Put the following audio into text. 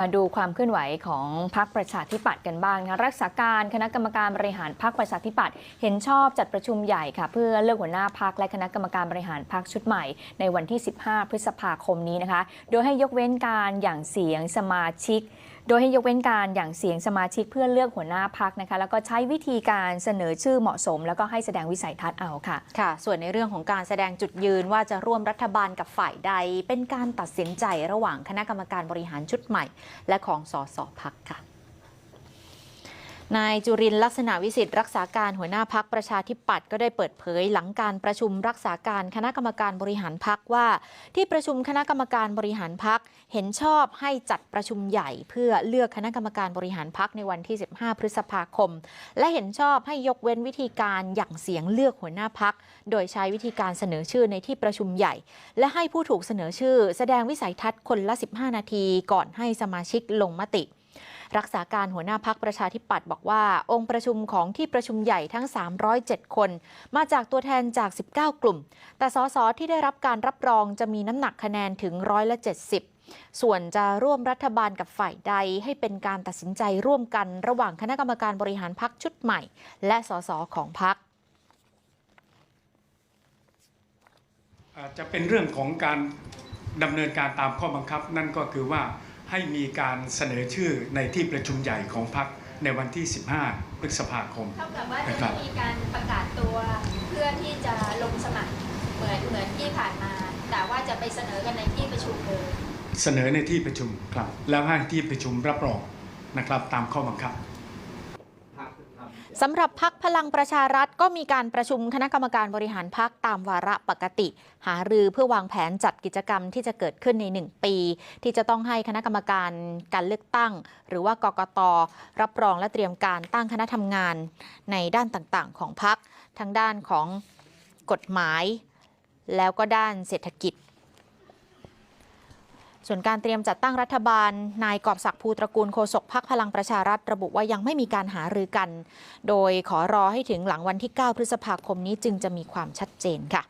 มาดูความเคลื่อนไหวของพรรคประชาธิปัตย์กันบ้างนะคะรักษาการคณะกรรมการบริหารพรรคประชาธิปัตย์เห็นชอบจัดประชุมใหญ่ค่ะ เพื่อเลือกหัวหน้าพรรคและคณะกรรมการบริหารพรรคชุดใหม่ ในวันที่ 15 พฤษภาคมนี้นะคะ โดยให้ยกเว้นการอย่างเสียงสมาชิก โดยให้ยกเว้นการอย่างเสียงสมาชิกเพื่อเลือกหัวหน้าพักนะคะ แล้วก็ใช้วิธีการเสนอชื่อเหมาะสม แล้วก็ให้แสดงวิสัยทัศน์เอาค่ะ ค่ะ ส่วนในเรื่องของการแสดงจุดยืนว่าจะร่วมรัฐบาลกับฝ่ายใด เป็นการตัดสินใจระหว่างคณะกรรมการบริหารชุดใหม่ และของสสพักค่ะ นายจุรินลักษณะวิสิทธิ์รักษาการหัวหน้าพักประชาธิปัตย์ก็ได้เปิดเผยหลังการประชุมรักษาการคณะกรรมการบริหารพักว่า ที่ประชุมคณะกรรมการบริหารพักเห็นชอบให้จัดประชุมใหญ่ เพื่อเลือกคณะกรรมการบริหารพักในวันที่ 15 พฤษภาคม และเห็นชอบให้ยกเว้นวิธีการหยั่งเสียงเลือกหัวหน้าพักโดยใช้วิธีการเสนอชื่อในที่ประชุมใหญ่ และให้ผู้ถูกเสนอชื่อ แสดงวิสัยทัศน์คนละ 15 นาที ก่อนให้สมาชิกลงมติ รักษาการหัวหน้าพักประชาธิปัตย์บอกว่า องค์ประชุมของที่ประชุมใหญ่ทั้ง 307 คน มาจากตัวแทนจาก 19 กลุ่ม แต่สสที่ได้รับการรับรองจะมีน้ำหนักคะแนนถึงร้อยละ 70ส่วนจะร่วมรัฐบาลกับฝ่ายใดให้เป็นการตัดสินใจร่วมกันระหว่างคณะกรรมการบริหารพักชุดใหม่ และสสของพักจะเป็นเรื่องของการดำเนินการตามข้อบังคับ นั่นก็คือว่า ให้มีการเสนอชื่อในที่ประชุมใหญ่ของพรรคในวันที่ 15 พฤษภาคม เท่ากับว่าจะนะครับไม่มีการประกาศตัวเพื่อที่จะลงสมัครเหมือนเหมือนที่ผ่านมา แต่ว่าจะไปเสนอกันในที่ประชุมเลย เสนอในที่ประชุมครับ แล้วให้ที่ประชุมรับรองนะครับตามข้อบังคับ สำหรับพักพลังประชารัฐก็มีการประชุมคณะกรรมการบริหารพักตามวาระปกติ หารือเพื่อวางแผนจัดกิจกรรมที่จะเกิดขึ้นใน 1 ปี ที่จะต้องให้คณะกรรมการการเลือกตั้ง หรือว่ากกตรับรองและเตรียมการตั้งคณะทำงานในด้านต่างๆ ของพักทั้งด้านของกฎหมาย แล้วก็ด้านเศรษฐกิจ ส่วนการเตรียมจัดตั้งรัฐบาล นายกอบศักดิ์ภูตระกูลโฆษกพักพลังประชารัฐระบุว่ายังไม่มีการหารือกัน โดยขอรอให้ถึงหลังวันที่ 9 พฤษภาคมนี้จึงจะมีความชัดเจนค่ะ